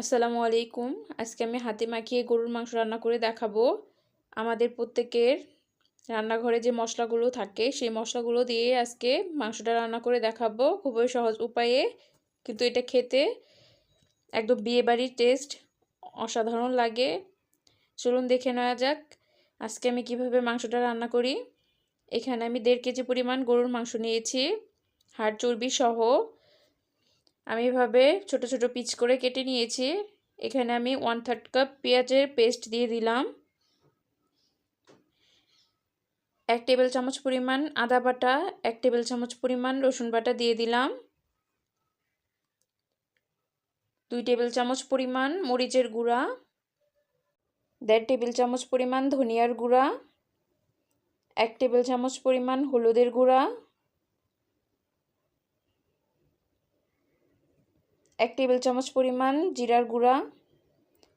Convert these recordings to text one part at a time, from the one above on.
আসসালামু আলাইকুম। আজকে আমি হাতে মাখিয়ে গরুর মাংস রান্না করে দেখাবো। আমাদের প্রত্যেকের রান্নাঘরে যে মশলাগুলো থাকে, সেই মশলাগুলো দিয়ে আজকে মাংসটা রান্না করে দেখাবো খুবই সহজ উপায়ে। কিন্তু এটা খেতে একদম বিয়েবাড়ির টেস্ট, অসাধারণ লাগে। চলুন দেখে নেওয়া যাক আজকে আমি কীভাবে মাংসটা রান্না করি। এখানে আমি দেড় কেজি পরিমাণ গরুর মাংস নিয়েছি। হাড়, চর্বি সহ আমি এভাবে ছোট ছোট পিচ করে কেটে নিয়েছি। এখানে আমি ওয়ান থার্ড কাপ পেঁয়াজের পেস্ট দিয়ে দিলাম। এক টেবিল চামচ পরিমাণ আদা বাটা, এক টেবিল চামচ পরিমাণ রসুন বাটা দিয়ে দিলাম। দুই টেবিল চামচ পরিমাণ মরিচের গুঁড়া, দেড় টেবিল চামচ পরিমাণ ধনিয়ার গুঁড়া, এক টেবিল চামচ পরিমাণ হলুদের গুঁড়া এক টেবিল চামচ পরিমাণ জিরার গুঁড়া,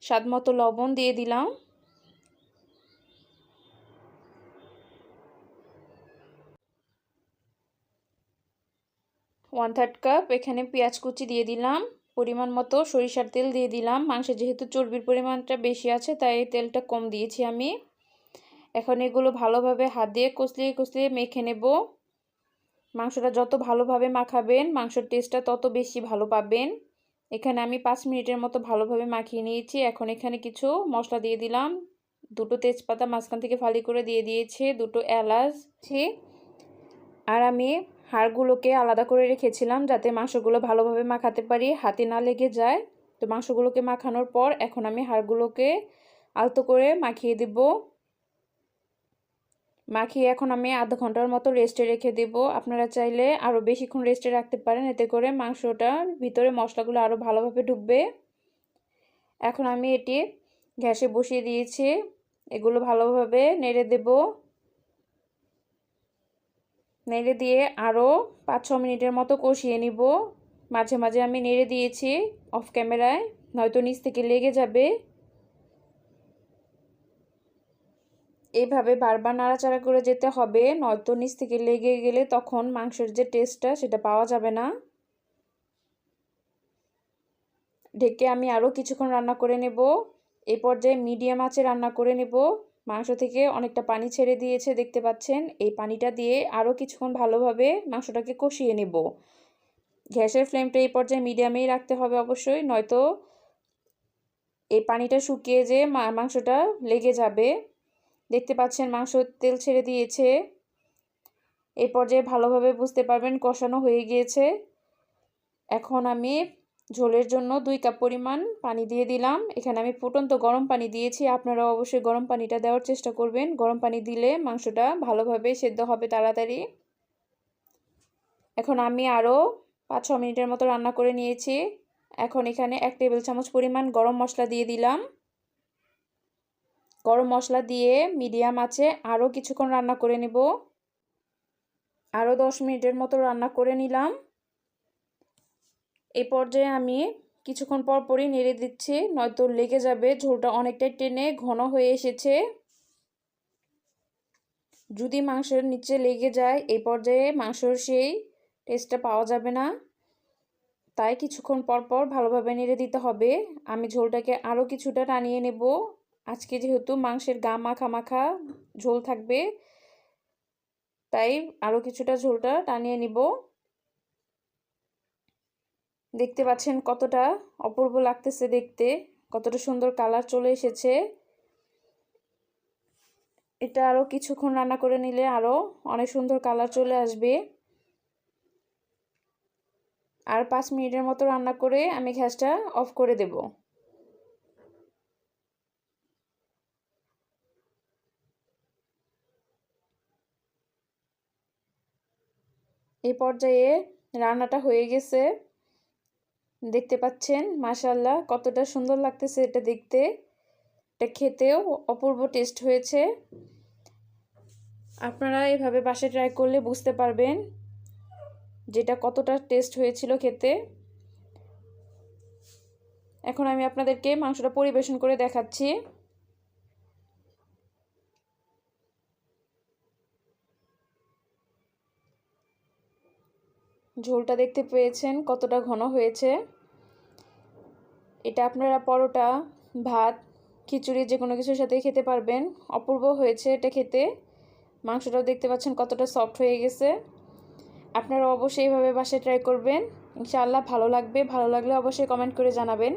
স্বাদ মতো লবণ দিয়ে দিলাম। ওয়ান থার্ড কাপ এখানে পেঁয়াজ কুচি দিয়ে দিলাম। পরিমাণ মতো সরিষার তেল দিয়ে দিলাম। মাংসে যেহেতু চর্বির পরিমাণটা বেশি আছে, তাই তেলটা কম দিয়েছি আমি। এখন এগুলো ভালোভাবে হাত দিয়ে কষলিয়ে কষলিয়ে মেখে নেব। মাংসটা যত ভালোভাবে মাখাবেন, মাংসের টেস্টটা তত বেশি ভালো পাবেন। এখানে আমি পাঁচ মিনিটের মতো ভালোভাবে মাখিয়ে নিয়েছি। এখন এখানে কিছু মশলা দিয়ে দিলাম। দুটো তেজপাতা মাঝখান থেকে ফালি করে দিয়ে দিয়েছে, দুটো এলাচ। আর আমি হাড়গুলোকে আলাদা করে রেখেছিলাম যাতে মাংসগুলো ভালোভাবে মাখাতে পারি। হাতে না লেগে যায়। তো মাংসগুলোকে মাখানোর পর এখন আমি হাড়গুলোকে আলতো করে মাখিয়ে দেব। মাখিয়ে এখন আমি আধা ঘণ্টার মতো রেস্টে রেখে দেব। আপনারা চাইলে আরও বেশিক্ষণ রেস্টে রাখতে পারেন, এতে করে মাংসটার ভিতরে মশলাগুলো আরও ভালোভাবে ঢুকবে। এখন আমি এটি গ্যাসে বসিয়ে দিয়েছি, এগুলো ভালোভাবে নেড়ে দেব। নেড়ে দিয়ে আরও পাঁচ ছ মিনিটের মতো কষিয়ে নিব। মাঝে মাঝে আমি নেড়ে দিয়েছি অফ ক্যামেরায় নয়তো নিচ থেকে লেগে যাবে। এইভাবে বারবার নাড়াচাড়া করে যেতে হবে, নয়তো নিচ থেকে লেগে গেলে তখন মাংসের যে টেস্টটা সেটা পাওয়া যাবে না। ঢেকে আমি আরও কিছুক্ষণ রান্না করে নেব। এই পর্যায়ে মিডিয়াম আঁচে রান্না করে নেব। মাংস থেকে অনেকটা পানি ছেড়ে দিয়েছে, দেখতে পাচ্ছেন? এই পানিটা দিয়ে আরও কিছুক্ষণ ভালোভাবে মাংসটাকে কষিয়ে নেব। গ্যাসের ফ্লেমটা এই পর্যায়ে মিডিয়ামেই রাখতে হবে অবশ্যই, নয়তো এই পানিটা শুকিয়ে যে মাংসটা লেগে যাবে। দেখতে পাচ্ছেন মাংস তেল ছেড়ে দিয়েছে। এই পর্যায়ে ভালোভাবে বুঝতে পারবেন কষানো হয়ে গিয়েছে। এখন আমি ঝোলের জন্য দুই কাপ পরিমাণ পানি দিয়ে দিলাম। এখানে আমি ফুটন্ত গরম পানি দিয়েছি। আপনারা অবশ্যই গরম পানিটা দেওয়ার চেষ্টা করবেন। গরম পানি দিলে মাংসটা ভালোভাবে সেদ্ধ হবে তাড়াতাড়ি। এখন আমি আরও পাঁচ ছ মিনিটের মতো রান্না করে নিয়েছি। এখন এখানে এক টেবিল চামচ পরিমাণ গরম মশলা দিয়ে দিলাম। গরম মশলা দিয়ে মিডিয়াম আছে আরও কিছুক্ষণ রান্না করে নেব। আরও দশ মিনিটের মতো রান্না করে নিলাম। এই পর্যায়ে আমি কিছুক্ষণ পর পরই নেড়ে দিচ্ছি, নয়তো লেগে যাবে, ঝোলটা অনেকটাই টেনে ঘন হয়ে এসেছে। যদি মাংসের নিচে লেগে যায় এই পর্যায়ে মাংসর সেই টেস্টটা পাওয়া যাবে না। তাই কিছুক্ষণ পর পর ভালোভাবে নেড়ে দিতে হবে। আমি ঝোলটাকে আরও কিছুটা টানিয়ে নেব। আজকে যেহেতু মাংসের গা মাখা মাখা ঝোল থাকবে, তাই আরও কিছুটা ঝোলটা টানিয়ে নিব। দেখতে পাচ্ছেন কতটা অপূর্ব লাগতেছে দেখতে, কতটা সুন্দর কালার চলে এসেছে। এটা আরও কিছুক্ষণ রান্না করে নিলে আরও অনেক সুন্দর কালার চলে আসবে। আর পাঁচ মিনিটের মতো রান্না করে আমি গ্যাসটা অফ করে দেব। এই পর্যায়ে রান্নাটা হয়ে গেছে। দেখতে পাচ্ছেন মাশাল্লাহ কতটা সুন্দর লাগতেছে এটা দেখতে। এটা খেতেও অপূর্ব টেস্ট হয়েছে। আপনারা এভাবে বাসে ট্রাই করলে বুঝতে পারবেন যেটা কতটা টেস্ট হয়েছিল খেতে। এখন আমি আপনাদেরকে মাংসটা পরিবেশন করে দেখাচ্ছি। ঝোলটা দেখতে পেয়েছেন, কতটা ঘন হয়েছে। এটা আপনারা পরোটা, ভাত, খিচুড়ি যে কোনো কিছুর সাথে খেতে পারবেন। অপূর্ব হয়েছে এটা খেতে। মাংসটাও দেখতে পাচ্ছেন কতটা সফট হয়ে গেছে। আপনারা অবশ্যই এইভাবে বাসায় ট্রাই করবেন। ইনশাআল্লাহ ভালো লাগবে। ভালো লাগলে অবশ্যই কমেন্ট করে জানাবেন।